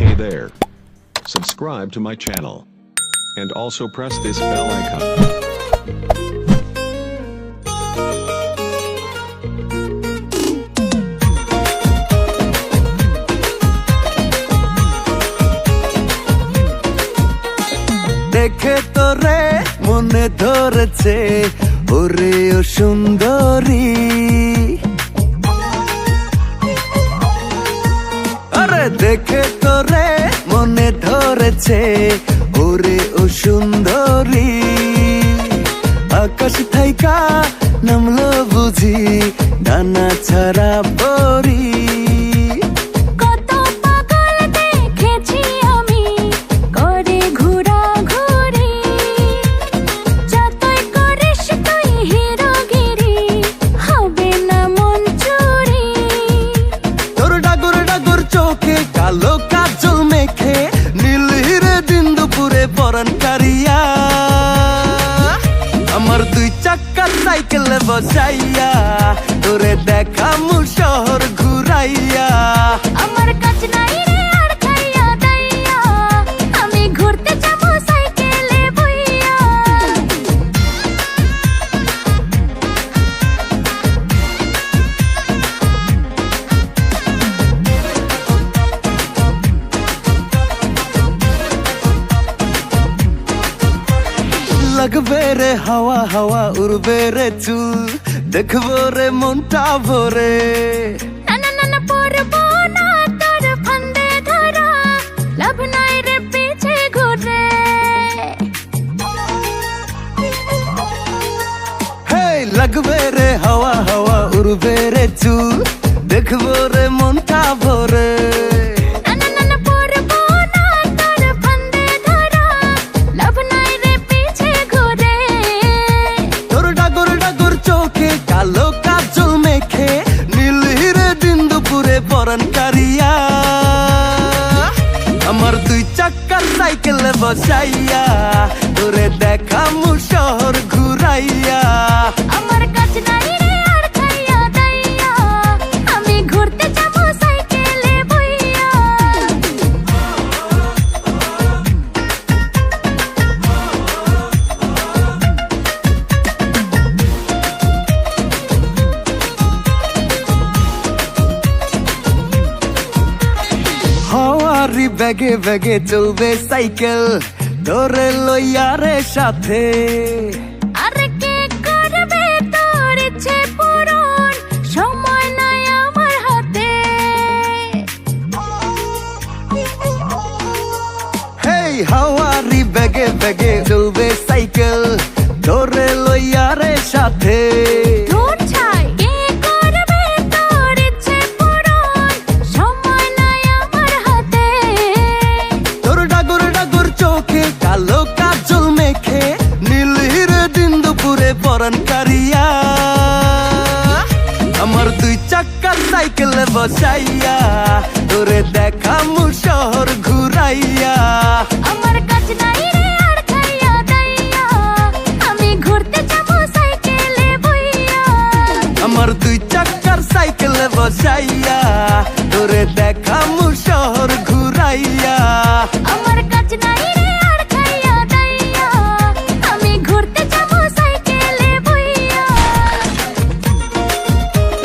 Hey there. Subscribe to my channel. And also press this bell icon. দেখে তোরে মনে ধরেছে ওরে ও সুন্দরী আরে দেখে তোরে মনে ধরেছে। ওরে ও সুন্দরী। আকাশ থাইকা নামলো বুঝি ডানা ছাড়া চোখে কালো কাজল মেখে নীল হিরে দিন দুপুরে পরান কারিয়া। আমার দুই চাক্কা সাইকেলে বসাইয়া তোরে দেখামু শহর ঘুরাইয়া। লাগবে রে হাওয়া হাওয়া উড়বে রে চুল দেখব রে মনটা ভরে লাগবে রে হাওয়া হাওয়া উড়বে রে চুল দেখব রে মনটা ভরে পরান করিয়া। আমার দুই চাক্কার সাইকেলে বসাইয়া তোরে দেখামু শহর হাওয়ারি ব্যাগে ব্যাগে চলবে সাইকেল। ধরে লইয়ারে সাথে। সাইকেলে বসাইয়া তোরে দেখা শহর ঘুরাইয়া। আমার কাজ নাই রে আর খাইয়া দাইয়া আমি ঘুরতে যাব সাইকেলে বইয়া। আমার দুই চাকার সাইকেলে বসাইয়া